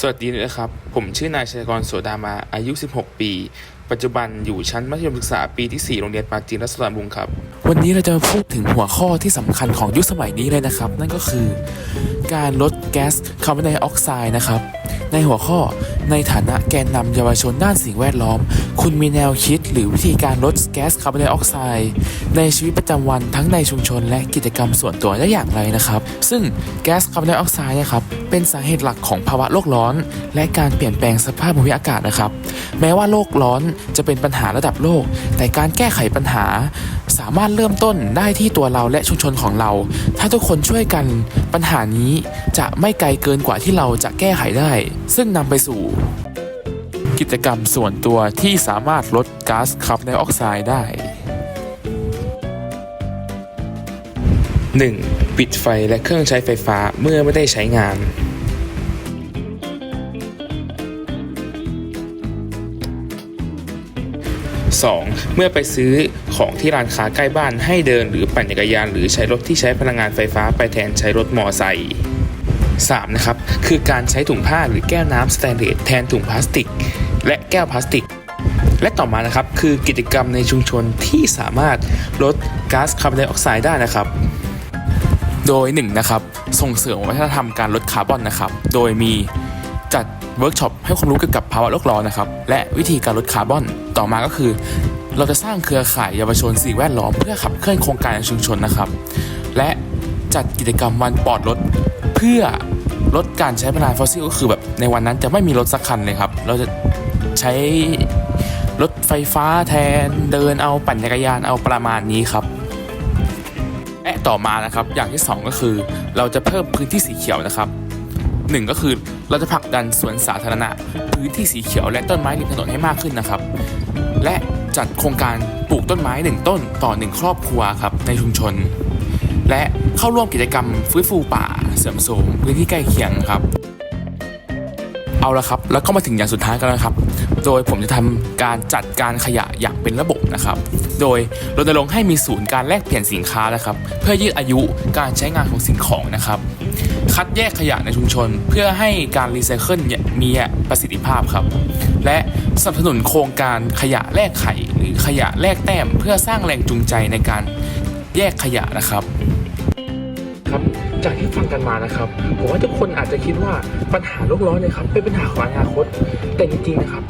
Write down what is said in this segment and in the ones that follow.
สวัสดีนะครับ ผมชื่อนายชัยกรโสดามา อายุ 16 ปี ปัจจุบันอยู่ชั้นมัธยมศึกษาปีที่ 4 โรงเรียนปาจีนรัศดรบุงครับ วันนี้เราจะมาพูดถึงหัวข้อที่สำคัญของยุคสมัยนี้เลยนะครับ นั่นก็คือ การลดแก๊สคาร์บอนไดออกไซด์นะครับ ในหัวข้อ ในฐานะแกนนำเยาวชนด้านสิ่งแวดล้อม คุณมีแนวคิดหรือวิธีการลดแก๊สคาร์บอนไดออกไซด์ในชีวิตประจำวันทั้งในชุมชนและกิจกรรมส่วนตัวได้อย่างไรนะครับ ซึ่งแก๊สคาร์บอนไดออกไซด์นะครับเป็นสาเหตุหลักของภาวะโลกร้อน และการเปลี่ยนแปลงสภาพภูมิอากาศนะครับ แม้ว่าโลกร้อนจะเป็นปัญหาระดับโลก แต่การแก้ไขปัญหา สามารถเริ่มต้นได้ที่ตัวเราและชุมชนของเรา ถ้าทุกคนช่วยกันปัญหานี้จะไม่ไกลเกินกว่าที่เราจะแก้ไขได้ ซึ่งนำไปสู่ กิจกรรมส่วนตัวที่สามารถลดก๊าซคาร์บอนไดออกไซด์ได้ 1. ปิดไฟและเครื่องใช้ไฟฟ้าเมื่อไม่ได้ใช้งาน 2. เมื่อไปซื้อของที่ร้านค้าใกล้บ้านให้เดินหรือปั่นจักรยาน หรือใช้รถที่ใช้พลังงานไฟฟ้าไปแทนใช้รถมอไซค์ 3. นะครับ คือการใช้ถุงผ้าหรือแก้วน้ำสแตนเลสแทนถุงพลาสติก และแก้วพลาสติก และต่อมานะครับ คือกิจกรรมในชุมชนที่สามารถลดก๊าซคาร์บอนไดออกไซด์ได้นะครับ โดยหนึ่งนะครับ ส่งเสริมวัฒนธรรมการลดคาร์บอนนะครับ โดยมีจัด เวิร์กช็อปให้ความรู้เกี่ยวกับภาวะโลกร้อนนะครับ และวิธีการลดคาร์บอน ต่อมาก็คือ เราจะสร้างเครือข่ายเยาวชนสิ่งแวดล้อมเพื่อขับเคลื่อนโครงการชุมชนนะครับ และจัดกิจกรรมวันปลอดรถเพื่อลดการใช้พลังงานฟอสซิลก็คือแบบในวันนั้นจะไม่มีรถสักคันเลยครับ เราจะใช้รถไฟฟ้าแทนเดินเอาปั่นจักรยานเอาประมาณนี้ครับและต่อมานะครับอย่างที่ 2 ก็คือ เราจะเพิ่มพื้นที่สีเขียวนะครับ หนึ่งก็คือเราจะผลักดันสวนสาธารณะ พื้นที่สีเขียวและต้นไม้ริมถนนให้มากขึ้นนะครับ และจัดโครงการปลูกต้นไม้ 1 ต้นต่อ 1 ครอบครัวครับในชุมชน และเข้าร่วมกิจกรรมฟื้นฟูป่าเสริมโสมพื้นที่ใกล้เคียงครับ เอาละครับ แล้วก็มาถึงอย่างสุดท้ายกันแล้วครับ โดยผมจะทำการจัดการขยะอย่างเป็นระบบนะครับ โดยรณรงค์ให้มีศูนย์การแลกเปลี่ยนสินค้านะครับ เพื่อยืดอายุการใช้งานของสิ่งของนะครับ คัดแยกขยะในชุมชน เพื่อให้การรีไซเคิลมีประสิทธิภาพครับ และสนับสนุนโครงการขยะแลกไข่หรือขยะแลกแต้ม เพื่อสร้างแรงจูงใจในการแยกขยะนะครับครับ จากที่ฟังกันมานะครับผมว่าทุกคนอาจจะคิดว่าปัญหาโลกร้อนเนี่ยครับเป็นปัญหาของอนาคต แต่จริงๆนะครับ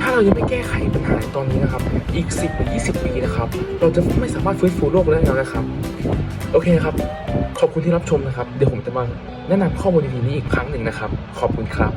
ถ้าเรายังไม่แก้ไขปัญหาตอนนี้นะครับ อีก 10หรือ20 ปีนะครับ เราจะไม่สามารถฟื้นฟูโลกได้แล้วนะครับ โอเคครับ ขอบคุณที่รับชมนะครับ เดี๋ยวผมจะมาแนะนำข้อมูลดีๆนี้อีกครั้งหนึ่งนะครับ ขอบคุณครับ